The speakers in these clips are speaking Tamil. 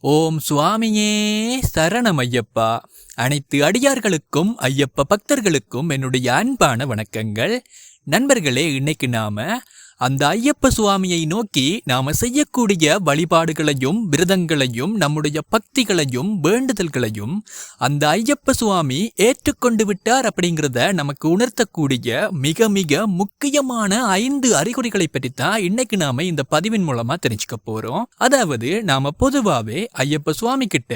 ஓம் சுவாமியே சரணம் ஐயப்பா அனைத்து அடியார்களுக்கும் ஐயப்ப பக்தர்களுக்கும் என்னுடைய அன்பான வணக்கங்கள். நண்பர்களே இன்னைக்கு நாம அந்த ஐயப்ப சுவாமியை நோக்கி நாம செய்யக்கூடிய வழிபாடுகளையும் விரதங்களையும் நம்முடைய பக்திகளையும் வேண்டுதல்களையும் அந்த ஐயப்ப சுவாமி ஏற்றுக்கொண்டு விட்டார் அப்படிங்கிறத நமக்கு உணர்த்தக்கூடிய மிக மிக முக்கியமான ஐந்து அறிகுறிகளை பற்றி தான் இன்னைக்கு நாம இந்த பதிவின் மூலமா தெரிஞ்சுக்க போறோம். அதாவது நாம பொதுவாவே ஐயப்ப சுவாமி கிட்ட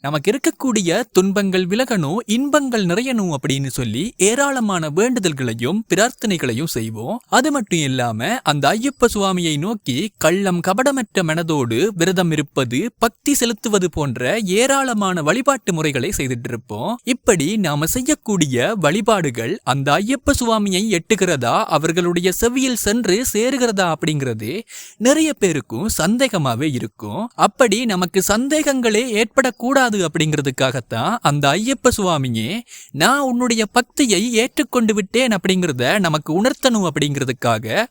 நமக்கு இருக்கக்கூடிய துன்பங்கள் விலகணும் இன்பங்கள் நிறையணும் அப்படின்னு சொல்லி ஏராளமான வேண்டுதல்களையும் பிரார்த்தனைகளையும் செய்வோம். அது மட்டும் இல்லாம அந்த ஐயப்ப சுவாமியை நோக்கி கள்ளம் கபடமற்ற மனதோடு விரதம் இருப்பது பக்தி செலுத்துவது போன்ற ஏராளமான வழிபாட்டு முறைகளை செய்துட்டு இருப்போம் இப்படி நாம செய்யக்கூடிய வழிபாடுகள் அந்த ஐயப்ப சுவாமியை எட்டுகிறதா அவர்களுடைய செவியில் சென்று சேருகிறதா அப்படிங்கிறது நிறைய பேருக்கும் சந்தேகமாவே இருக்கும். அப்படி நமக்கு சந்தேகங்களே ஏற்படக்கூடாது அப்படிங்கிறதுக்காகத்தான் அந்த ஐயப்ப சுவாமியே நான் உன்னுடைய பக்தியை ஏற்றுக்கொண்டு விட்டேன் அப்படிங்கிறத நமக்கு உணர்த்தணும் அப்படிங்கிறதுக்காக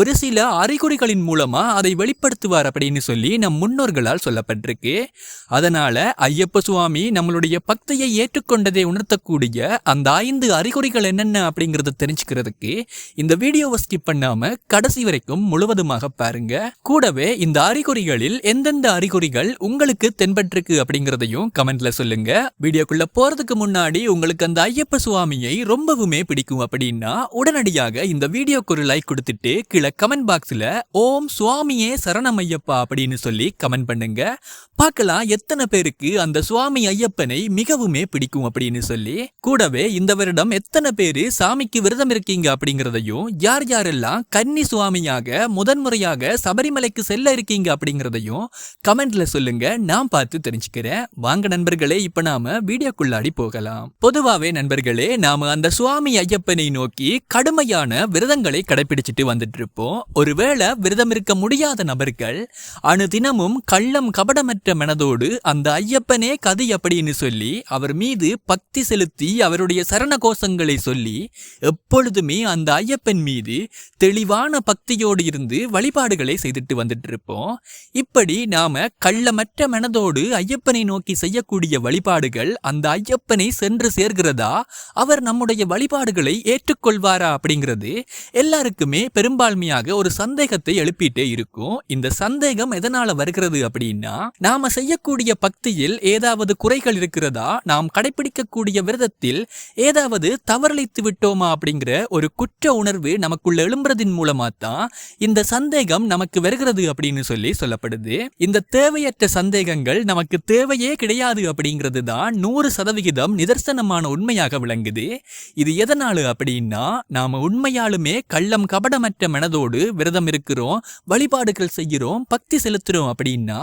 ஒரு சில அறிகுறிகளின் மூலமா அதை வெளிப்படுத்துவார் அப்படின்னு சொல்லி நம் முன்னோர்களால் சொல்லப்பட்டிருக்கு. அதனால ஐயப்ப சுவாமி நம்மளுடைய பக்தியை ஏற்றுக்கொண்டதை உணர்த்தக்கூடிய அந்த ஐந்து அறிகுறிகள் என்னென்ன அப்படிங்கறத தெரிஞ்சுக்கிறதுக்கு இந்த வீடியோவை ஸ்கிப் பண்ணாம கடைசி வரைக்கும் முழுவதுமாக பாருங்க. கூடவே இந்த அறிகுறிகளில் எந்தெந்த அறிகுறிகள் உங்களுக்கு தென்பட்டிருக்கு அப்படிங்கிறதையும் கமெண்ட்ல சொல்லுங்க. வீடியோக்குள்ள போறதுக்கு முன்னாடி உங்களுக்கு அந்த ஐயப்ப சுவாமியை ரொம்பவுமே பிடிக்கும் அப்படின்னா உடனடியாக இந்த வீடியோக்கு ஒரு லைக் கொடுத்துட்டு கீழே கமெண்ட் பாக்ஸ்ல ஓம் சுவாமியே சரணம் ஐயப்பா அப்படின்னு சொல்லி கமெண்ட் பண்ணுங்க. பார்க்கலாம் எத்தனை பேருக்கு அந்த சுவாமி ஐயப்பனை மிகவுமே பிடிக்கும் அப்படின்னு சொல்லி. கூடவே இந்த வருடம் எத்தனை பேரு சாமிக்கு விரதம் இருக்கீங்க அப்படிங்கறதையும் யார் யாரெல்லாம் கன்னி சுவாமியாக முதன்முறையாக சபரிமலைக்கு செல்ல இருக்கீங்க அப்படிங்கறதையும் கமெண்ட்ல சொல்லுங்க. நான் பார்த்து தெரிஞ்சுக்கிறேன். வாங்க நண்பர்களே இப்ப நாம வீடியோக்குள்ளாடி போகலாம். பொதுவாவே நண்பர்களே நாம அந்த சுவாமி ஐயப்பனை நோக்கி கடுமையான விரதங்களை கடைபிடிச்சிட்டு வந்துட்டு இருப்போம். ஒருவேளை விரதம் இருக்க முடியாத நபர்கள் அணுதினமும் கள்ளம் கபடமற்ற மனதோடு அந்த ஐயப்பனே கதி அப்படின்னு சொல்லி அவர் மீது பக்தி செலுத்தி அவருடைய சரண கோஷங்களை சொல்லி எப்பொழுதுமே அந்த ஐயப்பன் மீது தெளிவான பக்தியோடு இருந்து வழிபாடுகளை செய்துட்டு வந்துட்டு இருப்போம் இப்படி நாம கள்ளமற்ற மனதோடு ஐயப்பனை நோக்கி செய்யக்கூடிய வழிபாடுகள் அந்த ஐயப்பனை சென்று சேர்கிறதா? அவர் நம்முடைய வழிபாடுகளை ஏற்றுக்கொள்வாரா அப்படிங்கிறது எல்லாருக்குமே பெரும்பான்மையாக ஒரு சந்தேகத்தை எழுப்பிட்டே இருக்கும். இந்த சந்தேகம் எதனால வருகிறது அப்படின்னா நாம செய்யக்கூடிய பக்தியில் ஏதாவது குறைகள் இருக்கிறதா நாம் கடைபிடிக்கக்கூடிய விரதத்தில் ஏதாவது தவறளித்து விட்டோமா அப்படிங்கிற ஒரு குற்ற உணர்வு நமக்குள்ள எழும்புறதின் மூலமா தான் இந்த சந்தேகம் நமக்கு வருகிறது அப்படின்னு சொல்லி சொல்லப்படுது. இந்த தேவையற்ற சந்தேகங்கள் நமக்கு தேவையே கிடையாது அப்படிங்கிறது தான் நூறு சதவிகிதம் நிதர்சனமான உண்மையாக விளங்குது. இது எதனால அப்படின்னா நாம உண்மையாலுமே கள்ளம் கபடமற்ற மனதோடு விரதம் இருக்கிறோம் வழிபாடுகள் செய்கிறோம் பக்தி செலுத்துறோம் அப்படின்னா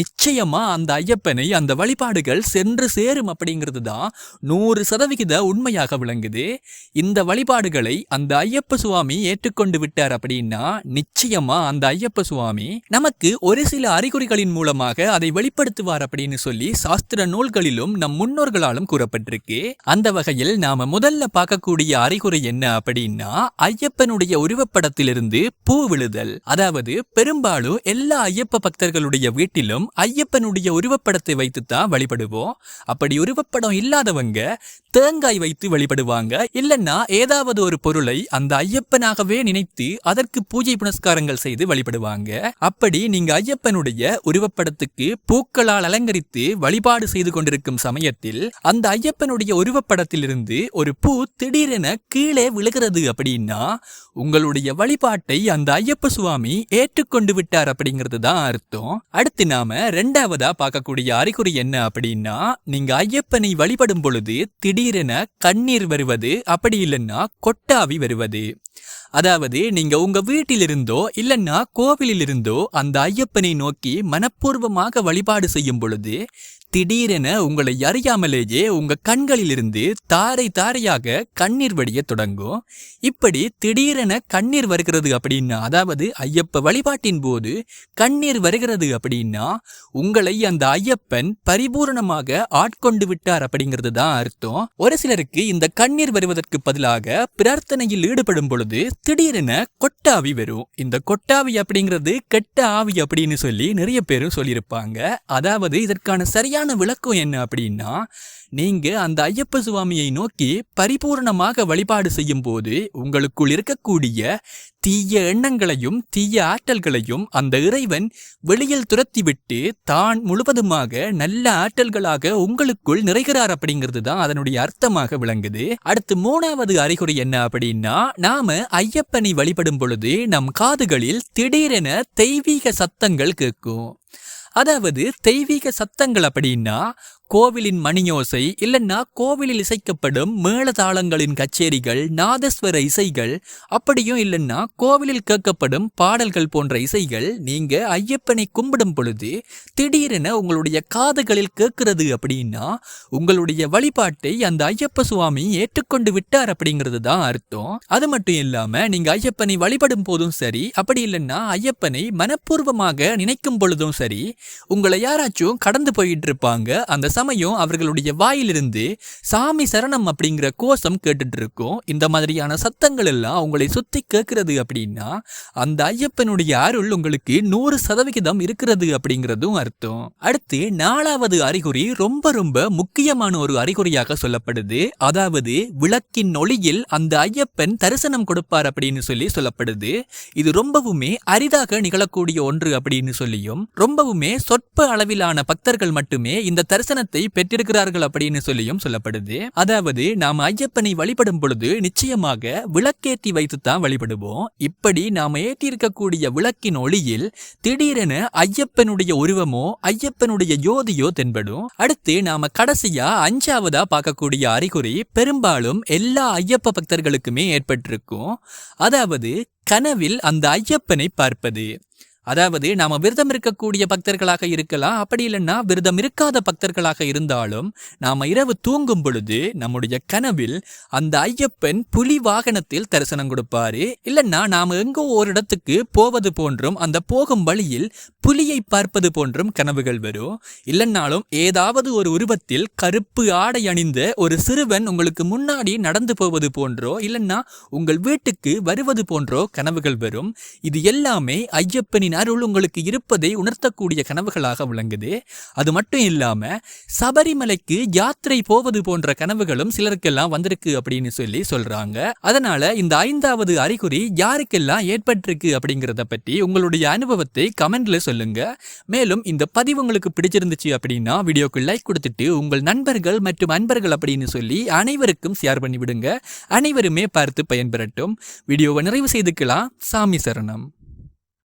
நிச்சயமா அந்த ஐயப்பனை அந்த வழிபாடுகள் சென்று சேரும் அப்படிங்கிறது தான் நூறு சதவிகித உண்மையாக விளங்குது. இந்த வழிபாடுகளை அந்த ஐயப்ப சுவாமி ஏற்றுக்கொண்டு விட்டார் அப்படின்னா நிச்சயமா அந்த ஐயப்ப சுவாமி நமக்கு ஒரு சில அறிகுறிகளின் மூலமாக அதை வெளிப்படுத்துவார் அப்படின்னு சொல்லி சாஸ்திர நூல்களிலும் நம் முன்னோர்களாலும் கூறப்பட்டிருக்கு. அந்த வகையில் நாம முதல்ல பார்க்கக்கூடிய அறிகுறி என்ன அப்படின்னா ஐயப்பனுடைய உருவப்படத்திலிருந்து பூ விழுதல். அதாவது பெரும்பாலும் எல்லா ஐயப்ப பக்தர்களுடைய வீட்டிலும் ஐயப்பனுடைய உருவப்படத்தை வைத்துத்தான் வழிபடுவோம். அப்படி உருவப்படம் இல்லாதவங்க தேங்காய் வைத்து வழிபடுவாங்க. இல்லைன்னா ஏதாவது ஒரு பொருளை அந்த ஐயப்பனாகவே நினைத்து அதற்கு பூஜை புனஸ்காரங்கள் செய்து வழிபடுவாங்க. அப்படி நீங்க ஐயப்பனுடைய உருவப்படத்துக்கு பூக்களால் அலங்கரித்து வழிபாடு செய்து கொண்டிருக்கும் சமயத்தில் அந்த ஐயப்பனுடைய உருவப்படத்திலிருந்து ஒரு பூ திடீரென கீழே விழுகிறது அப்படின்னா உங்களுடைய வழிபாடு வழிபாட்டை அந்த ஐயப்ப சுவாமி ஏற்றுக்கொண்டு விட்டார் அப்படிங்கிறது தான் அர்த்தம். அடுத்து நாம ரெண்டாவதா பார்க்கக்கூடிய அறிகுறி என்ன அப்படின்னா நீங்க ஐயப்பனை வழிபடும் பொழுது திடீரென கண்ணீர் வருவது அப்படி இல்லைன்னா கொட்டாவி வருவது. அதாவது நீங்க உங்க வீட்டிலிருந்தோ இல்லைன்னா கோவிலில் இருந்தோ அந்த ஐயப்பனை நோக்கி மனப்பூர்வமாக வழிபாடு செய்யும் பொழுது திடீரென உங்களை அறியாமலேயே உங்க கண்களிலிருந்து தாரை தாரையாக கண்ணீர் வடிய தொடங்கும். இப்படி திடீரென கண்ணீர் வருகிறது அப்படின்னா அதாவது ஐயப்ப வழிபாட்டின் போது கண்ணீர் வருகிறது அப்படின்னா உங்களை அந்த ஐயப்பன் பரிபூரணமாக ஆட்கொண்டு விட்டார் அப்படிங்கிறது தான் அர்த்தம். ஒரு சிலருக்கு இந்த கண்ணீர் வருவதற்கு பதிலாக பிரார்த்தனையில் ஈடுபடும் பொழுது திடீரென கொட்டாவி வரும். இந்த கொட்டாவி அப்படிங்கிறது கெட்ட ஆவி அப்படின்னு சொல்லி நிறைய பேரும் சொல்லியிருப்பாங்க. அதாவது இதற்கான சரியான விளக்கம் என்ன அப்படின்னா நீங்கள் அந்த ஐயப்ப சுவாமியை நோக்கி பரிபூரணமாக வழிபாடு செய்யும் போது உங்களுக்குள் இருக்கக்கூடிய தீய எண்ணங்களையும் தீய ஆற்றல்களையும் அந்த இறைவன் வெளியில் துரத்திவிட்டு தான் முழுவதுமாக நல்ல ஆற்றல்களாக உங்களுக்குள் நிறைகிறார் அப்படிங்கிறது தான் அதனுடைய அர்த்தமாக விளங்குது. அடுத்து மூணாவது அறிகுறி என்ன அப்படின்னா நாம ஐயப்பனை வழிபடும் பொழுது நம் காதுகளில் திடீரென தெய்வீக சத்தங்கள் கேட்கும். அதாவது தெய்வீக சத்தங்கள் அப்படின்னா கோவிலின் மணியோசை இல்லைன்னா கோவிலில் இசைக்கப்படும் மேளதாளங்களின் கச்சேரிகள் நாதஸ்வர இசைகள் அப்படியும் இல்லைன்னா கோவிலில் கேட்கப்படும் பாடல்கள் போன்ற இசைகள் நீங்க ஐயப்பனை கும்பிடும் பொழுது திடீரென உங்களுடைய காதுகளில் கேட்கிறது அப்படின்னா உங்களுடைய வழிபாட்டை அந்த ஐயப்ப சுவாமி ஏற்றுக்கொண்டு விட்டார் அப்படிங்கிறது தான் அர்த்தம். அது மட்டும் இல்லாம நீங்க ஐயப்பனை வழிபடும் போதும் சரி அப்படி இல்லைன்னா ஐயப்பனை மனப்பூர்வமாக நினைக்கும் பொழுதும் சரி உங்களை யாராச்சும் கடந்து போயிட்டு இருப்பாங்க அந்த சமயம் அவர்களுடைய வாயிலிருந்து சாமி சரணம் அப்படிங்கிற கோஷம் கேட்டுட்டு இருக்கும் இந்த மாதிரியான சத்தங்கள் எல்லாம் உங்களை சுத்தி கேட்கிறது அப்படின்னா அந்த ஐயப்பனுடைய அருள் உங்களுக்கு நூறு சதவிகிதம் இருக்கிறது அப்படிங்கிறதும் அர்த்தம். அடுத்து நாலாவது அறிகுறி ரொம்ப ரொம்ப முக்கியமான ஒரு அறிகுறியாக சொல்லப்படுது. அதாவது விளக்கின் ஒளியில் அந்த ஐயப்பன் தரிசனம் கொடுப்பார் அப்படின்னு சொல்லி சொல்லப்படுது. இது ரொம்பவுமே அரிதாக நிகழக்கூடிய ஒன்று அப்படின்னு சொல்லியும் ரொம்பவுமே சொற்ப அளவிலான பக்தர்கள் மட்டுமே இந்த தரிசனத்தை பெற்றிருக்கிறார்கள் அப்படின்னு சொல்லியும் சொல்லப்படுது. அதாவது நாம் ஐயப்பனை வழிபடும் பொழுது நிச்சயமாக விளக்கேற்றி வைத்துத்தான் வழிபடுவோம். இப்படி நாம் ஏற்றி இருக்கக்கூடிய விளக்கின் ஒளியில் திடீரென ஐயப்பனுடைய உருவமோ ஐயப்பனுடைய ஜோதியோ தென்படும். அடுத்து நாம கடைசியா அஞ்சாவதா பார்க்கக்கூடிய அறிகுறி பெரும்பாலும் எல்லா ஐயப்ப பக்தர்களுக்குமே ஏற்பட்டிருக்கும். அதாவது கனவில் அந்த ஐயப்பனை பார்ப்பது. அதாவது நாம விரதம் இருக்கக்கூடிய பக்தர்களாக இருக்கலாம். அப்படி இல்லைன்னா விரதம் இருக்காத பக்தர்களாக இருந்தாலும் நாம இரவு தூங்கும் பொழுது நம்முடைய கனவில் அந்த ஐயப்பன் புலி வாகனத்தில் தரிசனம் கொடுப்பாரு. இல்லைன்னா நாம எங்கோ ஒரு இடத்துக்கு போவது போன்றும் அந்த போகும் வழியில் புலியை பார்ப்பது போன்றும் கனவுகள் வரும். இல்லைன்னாலும் ஏதாவது ஒரு உருவத்தில் கருப்பு ஆடை அணிந்த ஒரு சிறுவன் உங்களுக்கு முன்னாடி நடந்து போவது போன்றோ இல்லைன்னா உங்கள் வீட்டுக்கு வருவது போன்றோ கனவுகள் வரும். இது எல்லாமே ஐயப்பனின் அருள் உங்களுக்கு இருப்பதை உணர்த்தக்கூடிய கனவுகளாக விளங்குது. அது மட்டும் இல்லாமல் சபரிமலைக்கு யாத்திரை போவது போன்ற கனவுகளும் சிலருக்கெல்லாம் வந்திருக்கு அப்படின்னு சொல்லி சொல்றாங்க. அதனால இந்த ஐந்தாவது அறிகுறி யாருக்கெல்லாம் ஏற்பட்டிருக்கு அப்படிங்கிறத பற்றி உங்களுடைய அனுபவத்தை கமெண்ட்ல சொல்லுங்க. மேலும் இந்த பதிவு உங்களுக்கு பிடிச்சிருந்துச்சு அப்படின்னா வீடியோக்கு லைக் கொடுத்துட்டு உங்கள் நண்பர்கள் மற்றும் அன்பர்கள் அப்படின்னு சொல்லி அனைவருக்கும் ஷேர் பண்ணிவிடுங்க. அனைவருமே பார்த்து பயன்பெறட்டும். வீடியோவை நிறைவு செய்துக்கலாம். சாமி சரணம்.